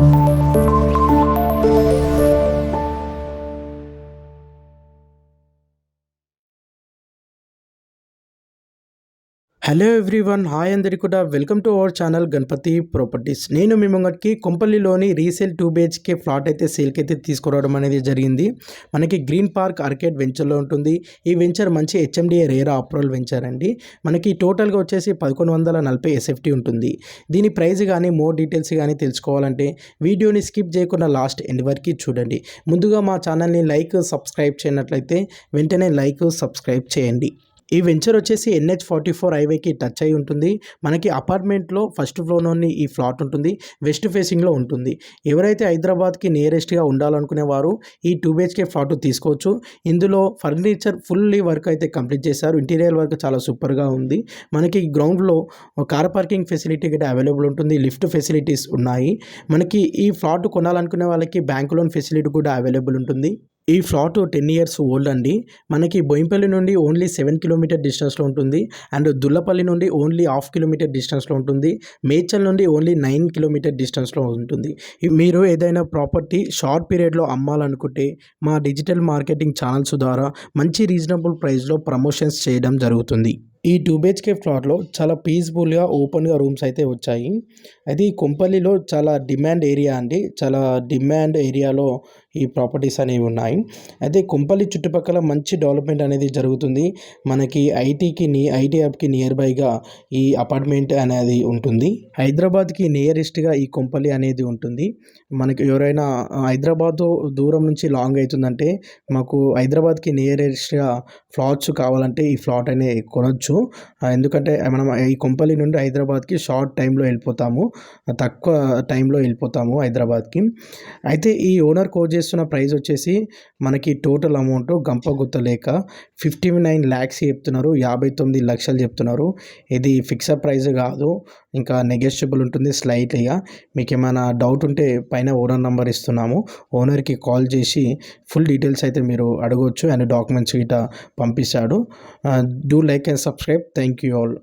Thank you. Hello everyone hi అందరికీ కూడా welcome to our channel Ganapathi properties నేను మీ ముంగటికి కొంపల్లిలోని రీసేల్ టూ బిహెచ్కే ఫ్లాట్ అయితే సేల్కి అయితే తీసుకురావడం అనేది జరిగింది. మనకి గ్రీన్ పార్క్ ఆర్కేడ్ వెంచర్లో ఉంటుంది. ఈ వెంచర్ మంచి హెచ్ఎండిఏ రేరా అప్రూవల్ వెంచర్ అండి. మనకి టోటల్గా వచ్చేసి పదకొండు వందల నలభై ఎస్ఎఫ్టీ ఉంటుంది. దీని ప్రైస్ కానీ మోర్ డీటెయిల్స్ కానీ తెలుసుకోవాలంటే వీడియోని స్కిప్ చేయకుండా లాస్ట్ ఎండ్ వరకు చూడండి. ముందుగా మా ఛానల్ని లైక్ సబ్స్క్రైబ్ చేయనట్లయితే వెంటనే లైక్ సబ్స్క్రైబ్ చేయండి. ఈ వెంచర్ వచ్చేసి ఎన్హెచ్ ఫార్టీ ఫోర్ హైవేకి టచ్ అయి ఉంటుంది. మనకి అపార్ట్మెంట్లో ఫస్ట్ ఫ్లోర్లోని ఈ ఫ్లాట్ ఉంటుంది. వెస్ట్ ఫేసింగ్లో ఉంటుంది. ఎవరైతే హైదరాబాద్కి నియరెస్ట్గా ఉండాలనుకునే వారు ఈ టూ బిహెచ్కే ఫ్లాట్ తీసుకోవచ్చు. ఇందులో ఫర్నిచర్ ఫుల్లీ వర్క్ అయితే కంప్లీట్ చేశారు. ఇంటీరియర్ వర్క్ చాలా సూపర్గా ఉంది. మనకి గ్రౌండ్లో కార్ పార్కింగ్ ఫెసిలిటీ కూడా అవైలబుల్ ఉంటుంది. లిఫ్ట్ ఫెసిలిటీస్ ఉన్నాయి. మనకి ఈ ఫ్లాట్ కొనాలనుకునే వాళ్ళకి బ్యాంక్ లోన్ ఫెసిలిటీ కూడా అవైలబుల్ ఉంటుంది. ఈ ఫ్లాట్ టెన్ ఇయర్స్ ఓల్డ్ అండి. మనకి బోయింపల్లి నుండి ఓన్లీ సెవెన్ కిలోమీటర్ డిస్టెన్స్లో ఉంటుంది. అండ్ దుల్లపల్లి నుండి ఓన్లీ హాఫ్ కిలోమీటర్ డిస్టెన్స్లో ఉంటుంది. మేచల్ నుండి ఓన్లీ నైన్ కిలోమీటర్ డిస్టెన్స్లో ఉంటుంది. మీరు ఏదైనా ప్రాపర్టీ షార్ట్ పీరియడ్లో అమ్మాలనుకుంటే మా డిజిటల్ మార్కెటింగ్ ఛానల్స్ ద్వారా మంచి రీజనబుల్ ప్రైస్లో ప్రమోషన్స్ చేయడం జరుగుతుంది. ఈ టూ బిహెచ్కే ఫ్లాట్లో చాలా పీస్ఫుల్గా ఓపెన్గా రూమ్స్ అయితే వచ్చాయి. అయితే ఈ కొంపల్లిలో చాలా డిమాండ్ ఏరియా అండి. చాలా డిమాండ్ ఏరియాలో ఈ ప్రాపర్టీస్ అనేవి ఉన్నాయి. అయితే కుంపల్లి చుట్టుపక్కల మంచి డెవలప్మెంట్ అనేది జరుగుతుంది. మనకి ఐటీకి నీ ఐటీ హబ్కి నియర్ బైగా ఈ అపార్ట్మెంట్ అనేది ఉంటుంది. హైదరాబాద్కి నియరెస్ట్గా ఈ కుంపల్లి అనేది ఉంటుంది. మనకి ఎవరైనా హైదరాబాద్ దూరం నుంచి లాంగ్ అవుతుందంటే మాకు హైదరాబాద్కి నియరెస్ట్గా ఫ్లాట్స్ కావాలంటే ఈ ఫ్లాట్ అనే కొనొచ్చు. ఎందుకంటే మనం ఈ కుంపల్లి నుండి హైదరాబాద్కి షార్ట్ టైంలో వెళ్ళిపోతాము. తక్కువ టైంలో వెళ్ళిపోతాము హైదరాబాద్కి. అయితే ఈ ఓనర్ కోట్ చేస్తున్న ప్రైస్ వచ్చేసి మనకి టోటల్ అమౌంట్ గంప గుత్త లేక ఫిఫ్టీ నైన్ ల్యాక్స్ చెప్తున్నారు యాభై తొమ్మిది లక్షలు చెప్తున్నారు. ఇది ఫిక్సడ్ ప్రైస్ కాదు ఇంకా నెగెషియబుల్ ఉంటుంది స్లైట్లీగా మీకు ఏమైనా డౌట్ ఉంటే పైన ఓనర్ నెంబర్ ఇస్తున్నాము. ఓనర్కి కాల్ చేసి ఫుల్ డీటెయిల్స్ అయితే మీరు అడగవచ్చు అండ్ డాక్యుమెంట్స్ గిట్ట పంపిస్తాడు. Do like and subscribe. Thank you all.